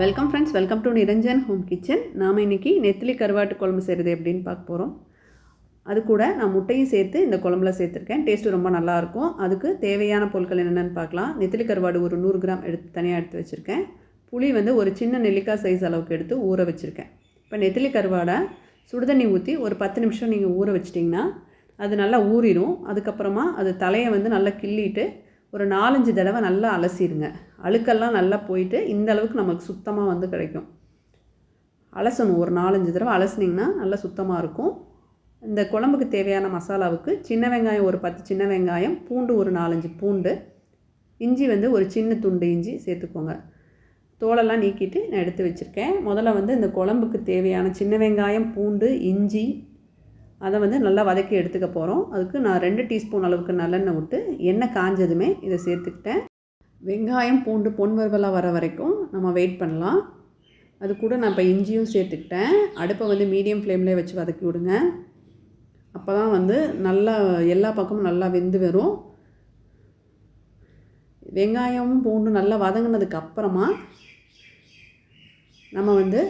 Welcome friends welcome to Niranjan home kitchen நாம் இன்றைக்கி நெத்திலி கருவாட்டு குழம்பு செய்கிறது எப்படின்னு பார்க்க போகிறோம் அது கூட நான் முட்டையும் சேர்த்து இந்த குழம்புல சேர்த்துருக்கேன். டேஸ்ட்டு ரொம்ப நல்லாயிருக்கும் அதுக்கு தேவையான பொருட்கள் என்னென்னு பார்க்கலாம். நெத்திலி கருவாடு ஒரு நூறு கிராம் எடுத்து தனியாக எடுத்து வச்சுருக்கேன். புளி வந்து ஒரு சின்ன நெல்லிக்காய் சைஸ் அளவுக்கு எடுத்து ஊற வச்சுருக்கேன். இப்போ நெத்திலி கருவாடை சுடுதண்ணி ஊற்றி ஒரு பத்து நிமிஷம் நீங்கள் ஊற வச்சிட்டிங்கன்னா அது நல்லா ஊறிடும் அதுக்கப்புறமா அது தலையை வந்து நல்லா கிள்ளிட்டு ஒரு நாலஞ்சு தடவை நல்லா அலசிடுங்க அழுக்கெல்லாம் நல்லா போயிட்டு இந்த அளவுக்கு நமக்கு சுத்தமாக வந்து கிடைக்கும். அலசணும். ஒரு நாலஞ்சு தடவை அலசுனிங்கன்னா நல்லா சுத்தமாக இருக்கும். இந்த குழம்புக்கு தேவையான மசாலாவுக்கு சின்ன வெங்காயம் ஒரு பத்து சின்ன வெங்காயம் பூண்டு ஒரு நாலஞ்சு பூண்டு இஞ்சி வந்து ஒரு சின்ன துண்டு இஞ்சி சேர்த்துக்கோங்க. தோலெல்லாம் நீக்கிட்டு நான் எடுத்து வச்சுருக்கேன். முதல்ல வந்து இந்த குழம்புக்கு தேவையான சின்ன வெங்காயம் பூண்டு இஞ்சி அதை வந்து நல்லா வதக்கி எடுத்துக்க போகிறோம் அதுக்கு நான் ரெண்டு டீஸ்பூன் அளவுக்கு நல்லெண்ணெய் விட்டு எண்ணெய் காஞ்சதுமே இதை சேர்த்துக்கிட்டேன். வெங்காயம் பூண்டு பொன் வறுவலாக வர வரைக்கும் நம்ம வெயிட் பண்ணலாம். அது கூட நான் இப்போ இஞ்சியும் சேர்த்துக்கிட்டேன். அடுப்பை வந்து மீடியம் ஃப்ளேம்லேயே வச்சு வதக்கி விடுங்க. அப்போ தான் வந்து நல்லா எல்லா பக்கமும் நல்லா வெந்து வரும். வெங்காயமும் பூண்டு நல்லா வதங்கினதுக்கு அப்புறமா நம்ம வந்து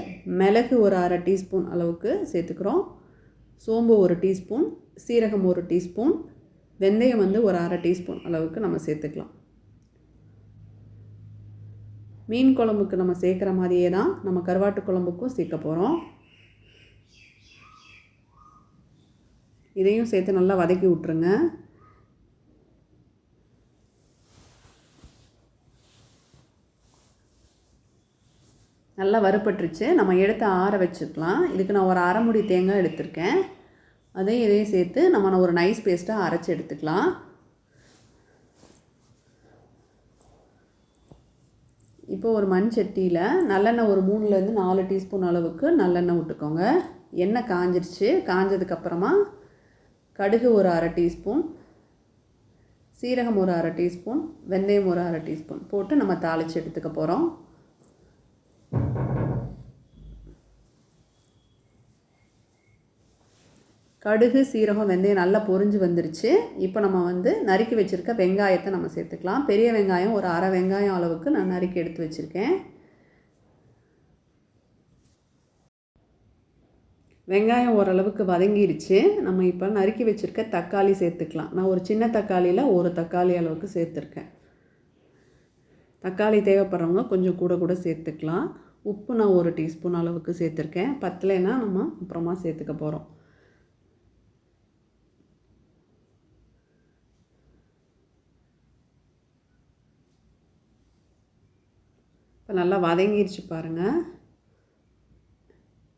மிளகு ஒரு அரை டீஸ்பூன் அளவுக்கு சேர்த்துக்கிறோம். சோம்பு ஒரு டீஸ்பூன் சீரகம் ஒரு டீஸ்பூன் வெந்தயம் வந்து ஒரு அரை டீஸ்பூன் அளவுக்கு நம்ம சேர்த்துக்கலாம். மீன் குழம்புக்கு நம்ம சேர்க்குற மாதிரியே தான் நம்ம கருவாட்டு குழம்புக்கும் சேர்க்க போகிறோம் இதையும் சேர்த்து நல்லா வதக்கி விட்ருங்க நல்லா வறுப்பட்டுருச்சு நம்ம எடுத்து ஆற வச்சுக்கலாம். இதுக்கு நான் ஒரு அரைமுடி தேங்காய் எடுத்திருக்கேன். அதையும் இதையும் சேர்த்து நம்ம ஒரு நைஸ் பேஸ்ட்டாக அரைச்சி எடுத்துக்கலாம். இப்போ ஒரு மண் சட்டியில் நல்லெண்ணெய் ஒரு மூணுலேருந்து நாலு டீஸ்பூன் அளவுக்கு நல்லெண்ணெய் விட்டுக்கோங்க. எண்ணெய் காஞ்சிருச்சு. காஞ்சதுக்கப்புறமா கடுகு ஒரு அரை டீஸ்பூன் சீரகம் ஒரு அரை டீஸ்பூன் வெந்தயம் ஒரு அரை டீஸ்பூன் போட்டு நம்ம தாளித்து எடுத்துக்க போகிறோம் கடுகு சீரகம் வெந்தயம் நல்லா பொரிஞ்சு வந்துருச்சு. இப்போ நம்ம வந்து நறுக்கி வச்சுருக்க வெங்காயத்தை நம்ம சேர்த்துக்கலாம். பெரிய வெங்காயம் ஒரு அரை வெங்காயம் அளவுக்கு நான் நறுக்கி எடுத்து வச்சுருக்கேன். வெங்காயம் ஓரளவுக்கு வதங்கிருச்சு. நம்ம இப்போ நறுக்கி வச்சுருக்க தக்காளி சேர்த்துக்கலாம். நான் ஒரு சின்ன தக்காளியில் ஒரு தக்காளி அளவுக்கு சேர்த்துருக்கேன். தக்காளி தேவைப்படுறவங்க கொஞ்சம் கூட கூட சேர்த்துக்கலாம். உப்பு நான் ஒரு டீஸ்பூன் அளவுக்கு சேர்த்துருக்கேன். பத்தலைன்னா நம்ம அப்புறமா சேர்த்துக்க போகிறோம் இப்போ நல்லா வதங்கிருச்சு பாருங்கள்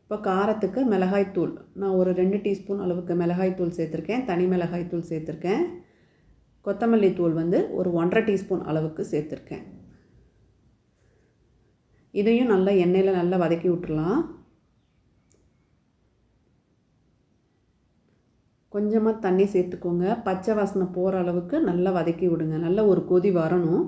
இப்போ காரத்துக்கு மிளகாய்த்தூள். நான் ஒரு ரெண்டு டீஸ்பூன் அளவுக்கு மிளகாய்த்தூள் சேர்த்துருக்கேன். தனி மிளகாய்த்தூள் சேர்த்துருக்கேன். கொத்தமல்லி தூள் வந்து ஒரு ஒன்றரை டீஸ்பூன் அளவுக்கு சேர்த்துருக்கேன். இதையும் நல்லா எண்ணெயில் நல்லா வதக்கி விட்டுறலாம். கொஞ்சமாக தண்ணி சேர்த்துக்கோங்க. பச்சை வாசனை போகிற அளவுக்கு நல்லா வதக்கி விடுங்க. நல்லா ஒரு கொதி வரணும்.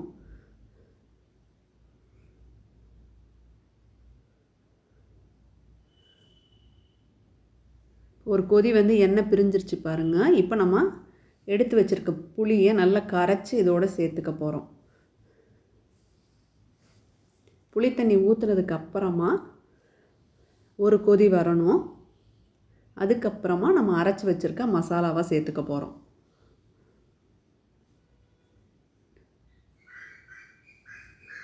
ஒரு கொதி வந்து எண்ணெய் பிரிஞ்சிருச்சு பாருங்கள் இப்போ நம்ம எடுத்து வச்சுருக்க புளியை நல்லா கரைச்சி இதோடு சேர்த்துக்க போகிறோம் புளி தண்ணி ஊற்றுனதுக்கு அப்புறமா ஒரு கொதி வரணும். அதுக்கப்புறமா நம்ம அரைச்சி வச்சுருக்க மசாலாவாக சேர்த்துக்க போகிறோம்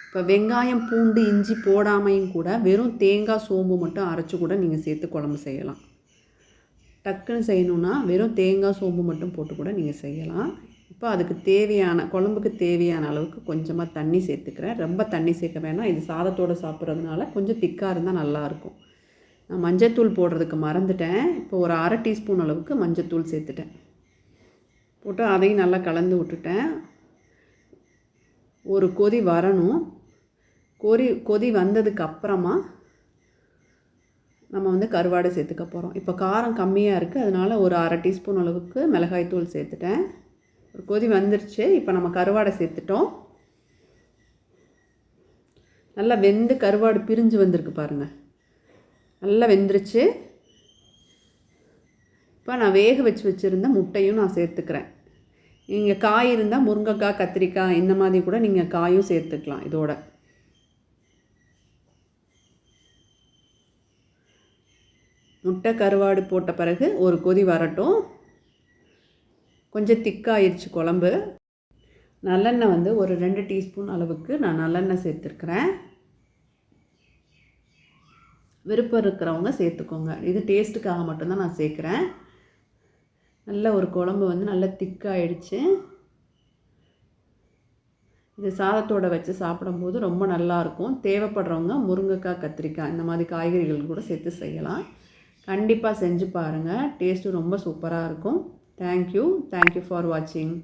இப்போ வெங்காயம் பூண்டு இஞ்சி போடாமையும் கூட வெறும் தேங்காய் சோம்பு மட்டும் அரைச்சி கூட நீங்கள் சேர்த்து குழம்பு செய்யலாம். டக்குன்னு செய்யணுன்னா வெறும் தேங்காய் சோம்பு மட்டும் போட்டு கூட நீங்கள் செய்யலாம். இப்போ அதுக்கு தேவையான குழம்புக்கு தேவையான அளவுக்கு கொஞ்சமாக தண்ணி சேர்த்துக்கிறேன். ரொம்ப தண்ணி சேர்க்க வேணாம். இது சாதத்தோடு சாப்பிட்றதுனால கொஞ்சம் திக்காக இருந்தால் நல்லாயிருக்கும் நான் மஞ்சத்தூள் போடுறதுக்கு மறந்துட்டேன். இப்போ ஒரு அரை டீஸ்பூன் அளவுக்கு மஞ்சத்தூள் சேர்த்துட்டேன். போட்டு அதையும் நல்லா கலந்து விட்டுட்டேன். ஒரு கொதி வரணும். கொதி கொதி வந்ததுக்கு அப்புறமா நம்ம வந்து கருவாடை சேர்த்துக்க போகிறோம் இப்போ காரம் கம்மியாக இருக்குது அதனால் ஒரு அரை டீஸ்பூன் அளவுக்கு மிளகாய்த்தூள் சேர்த்துட்டேன். ஒரு கொதி வந்துருச்சு. இப்போ நம்ம கருவாடை சேர்த்துட்டோம். நல்லா வெந்து கருவாடு பிரிஞ்சு வந்திருக்கு பாருங்கள் நல்லா வெந்துருச்சு. இப்போ நான் வேக வச்சு வச்சுருந்த முட்டையும் நான் சேர்த்துக்கிறேன். நீங்கள் காய் இருந்தால் முருங்கைக்காய் கத்திரிக்காய் இந்த மாதிரி கூட நீங்கள் காயும் சேர்த்துக்கலாம் இதோட. முட்டை கருவாடு போட்ட பிறகு ஒரு கொதி வரட்டும். கொஞ்சம் திக்காயிருச்சு குழம்பு. நல்லெண்ணெய் வந்து ஒரு ரெண்டு டீஸ்பூன் அளவுக்கு நான் நல்லெண்ணெய் சேர்த்துருக்குறேன். விருப்பம் இருக்கிறவங்க சேர்த்துக்கோங்க. இது டேஸ்ட்டுக்காக மட்டும்தான் நான் சேர்க்குறேன். நல்ல ஒரு குழம்பு வந்து நல்லா திக்காயிடுச்சு இது சாதத்தோடு வச்சு சாப்பிடும்போது ரொம்ப நல்லாயிருக்கும் தேவைப்படுறவங்க முருங்கைக்காய் கத்திரிக்காய் இந்த மாதிரி காய்கறிகள் கூட சேர்த்து செய்யலாம். கண்டிப்பாக செஞ்சு பாருங்கள் டேஸ்ட்டு ரொம்ப சூப்பராக இருக்கும். தேங்க்யூ தேங்க்யூ ஃபார் வாட்சிங்